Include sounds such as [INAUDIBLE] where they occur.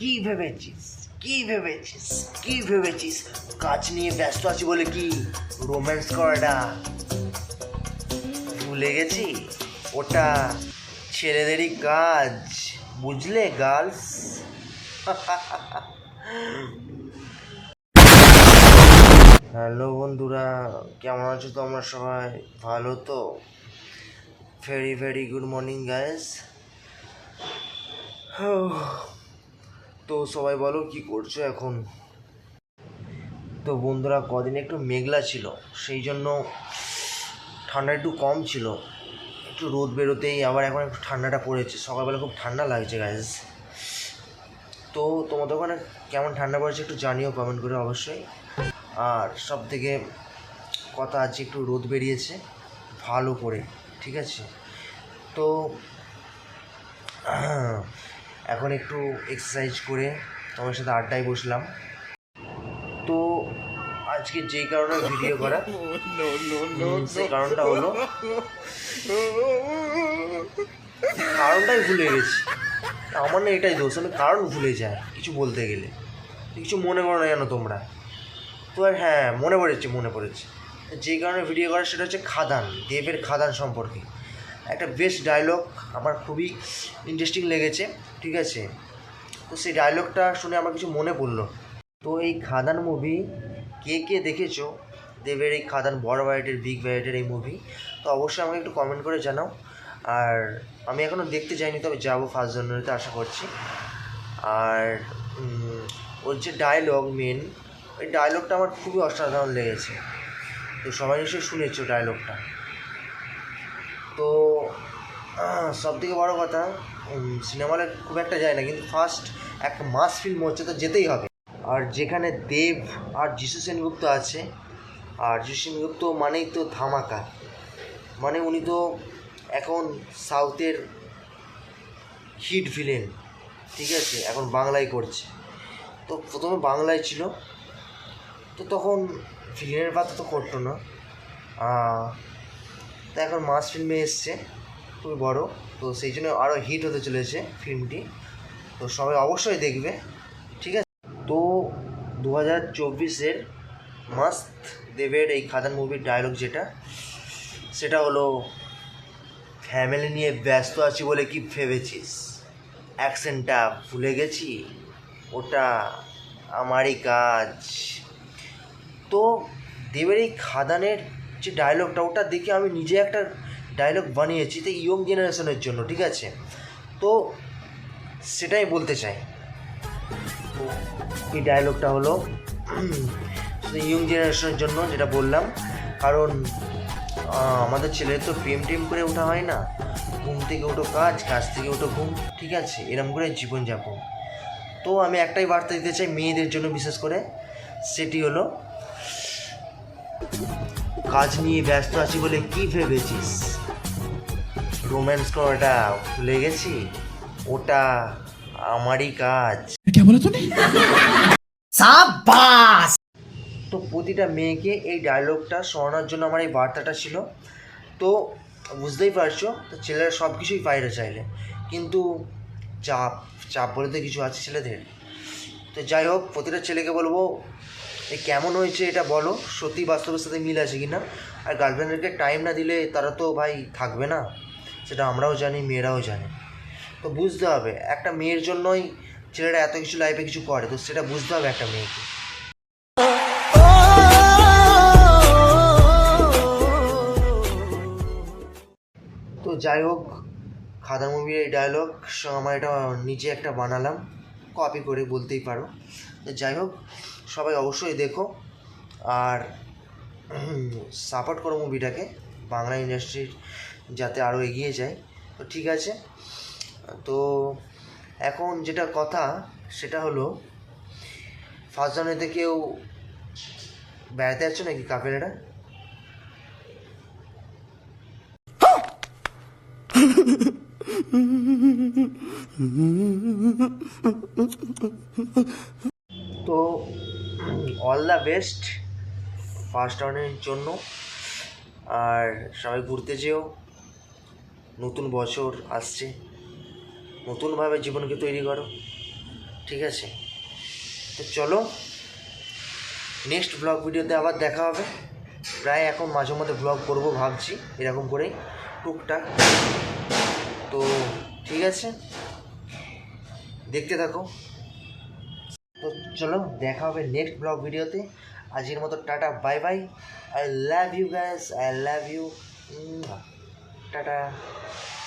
কি ভেবেছিস? কি ভেবেছিস? কি ভেবেছিস? কাজ নিয়ে ব্যস্ত আছি বলে কি? রোম্যান্স করাটা। ভুলে গেছি? ওটা ছেলেদেরই কাজ, বুঝলে গার্লস হ্যালো বন্ধুরা, কেমন আছো তোমরা সবাই? ভালো তো? Very very good morning guys তো সবাই বলো কি করছ এখন? তো বন্ধুরা, কদিন একটু মেঘলা ছিল, সেই জন্য ঠান্ডা একটু কম ছিল। একটু রোদ বেরোতেই আবার এখন একটু ঠান্ডাটা পড়েছে। সকালবেলা খুব ঠান্ডা লাগছে গাইজ তো তোমাদের ওখানে কেমন ঠান্ডা পড়েছে একটু জানিও কমেন্ট করে অবশ্যই। আর সব থেকে কথা আছে একটু রোদ বেরিয়েছে, ভালো করে, ঠিক আছে? তো এখন একটু এক্সারসাইজ করে তোমার সাথে আড্ডায় বসলাম। তো আজকে যেই কারণে ভিডিও করা [LAUGHS] সেই কারণটা হলো কারণটাই ভুলে গেছি। আমার না এটাই দোষ আমি কারণ ভুলে যাই কিছু বলতে গেলে। কিছু মনে করো না জানো তোমরা। তো আর হ্যাঁ মনে পড়েছে মনে পড়েছে। যেই কারণে ভিডিও করা সেটা হচ্ছে খাদান দেবের খাদান সম্পর্কে। একটা বেস্ট ডায়লগ আমার খুবই ইন্টারেস্টিং লেগেছে, ঠিক আছে? তো সেই ডায়লগটা শুনে আমার কিছু মনে পড়ল। তো এই খাদান মুভি কে কে দেখেছ? দেবের এই খাদান বড় বাইটের বিগ বাইটের এই মুভি তো অবশ্যই আমাকে একটু কমেন্ট করে জানাও। আর আমি এখনও দেখতে যাইনি, তবে যাব ফার্স্ট জানুয়ারিতে আশা করছি। আর ওর যে ডায়লগ মেন ওই ডায়লগটা আমার খুবই অসাধারণ লেগেছে। তো সবাই নিশ্চয়ই শুনেছো ডায়লগটা তো সব থেকে বড়ো কথা সিনেমা হলে খুব একটা যায় না, কিন্তু ফার্স্ট একটা মাস ফিল্ম হচ্ছে তো যেতেই হবে। আর যেখানে দেব আর যিশু সেনগুপ্ত আছে, আর যিশু সেনগুপ্ত মানেই তো ধামাকা। মানে উনি তো এখন সাউথের হিট ভিলেন ঠিক আছে, এখন বাংলায় করছে। তো প্রথমে বাংলায় ছিল, তো তখন ভিলেনের পাতা তো করতো না। তো এখন মাস ফিল্মে এসছে। খুবই বড়। তো সেই জন্য আরও হিট হতে চলেছে ফিল্মটি তো সবাই অবশ্যই দেখবে, ঠিক আছে? তো দু হাজার চব্বিশের মাস্ত দেবের এই খাদান মুভির ডায়লগ যেটা, সেটা হলো ফ্যামিলি নিয়ে ব্যস্ত আছি বলে কি ভেবেছিস? অ্যাকশনটা ভুলে গেছি? ওটা আমারই কাজ। তো দেবের এই খাদানের যে ডায়লগটা ওটা দেখে আমি নিজে একটা ডায়লগ বানিয়েছি তো ইয়ং জেনারেশনের জন্য, ঠিক আছে? তো সেটাই বলতে চাই। এই ডায়লগটা হলো [CLEARS THROAT] ইয়ং জেনারেশনের জন্য যেটা বললাম। কারণ আমাদের ছেলের তো প্রেম টেম করে ওঠা হয় না। ঘুম থেকে ওঠো কাজ কাজ থেকে ওঠো ঘুম, ঠিক আছে? এরম করে জীবনযাপন। তো আমি একটাই বার্তা দিতে চাই মেয়েদের জন্য বিশেষ করে, সেটি হলো কাজ নিয়ে ব্যস্ত আছি বলে কি ভেবেছিস? রোম্যান্স করাটা ভুলে গেছি ওটা আমারই কাজ। তো প্রতিটা মেয়েকে এই ডায়লগটা শোনানোর জন্য আমার এই বার্তাটা ছিল। তো বুঝতেই পারছ তো ছেলেরা সব কিছুই বাইরে চাইলে। কিন্তু চাপ চাপ বলে তো কিছু আছে ছেলেদের। তো যাই হোক প্রতিটা ছেলেকে বলব এই কেমন হয়েছে এটা বলো? সত্যি বাস্তবের সাথে মিল আছে কি না আর গার্লফ্রেন্ডদেরকে টাইম না দিলে তারা তো ভাই থাকবে না। সেটা আমরাও জানি, মেয়েরাও জানে। তো বুঝতে হবে, একটা মেয়ের জন্যই ছেলেরা এত কিছু লাইফে কিছু করে, তো সেটা বুঝতে হবে একটা মেয়েকে। তো যাই হোক খাদা মুভির এই ডায়লগ আমার এটা নিজে একটা বানালাম। কপি করে বলতেই পারো। তো যাই হোক সবাই অবশ্যই দেখো। আর সাপোর্ট করো মুভিটাকে বাংলা ইন্ডাস্ট্রির যাতে আরও এগিয়ে যায়। তো ঠিক আছে। তো এখন যেটা কথা, সেটা হলো ফার্স্ট জানুয়ারিতে কেউ বেড়াতে যাচ্ছ নাকি কাপেলেরা তো [LAUGHS] অল দ্য বেস্ট ফার্স্ট রাউন্ডের জন্য। আর সবাই ঘুরতে যেও। নতুন বছর আসছে। নতুনভাবে জীবনকে তৈরি করো। ঠিক আছে? তো চলো নেক্সট ব্লগ ভিডিওতে আবার দেখা হবে। প্রায় এখন মাঝে মধ্যে ব্লগ করব ভাবছি, এরকম করেই টুকটাক। তো ঠিক আছে? দেখতে থাকো। চলো দেখা হবে নেক্সট ব্লগ ভিডিওতে। আজকের মতো tata bye bye I love you guys I love you tata.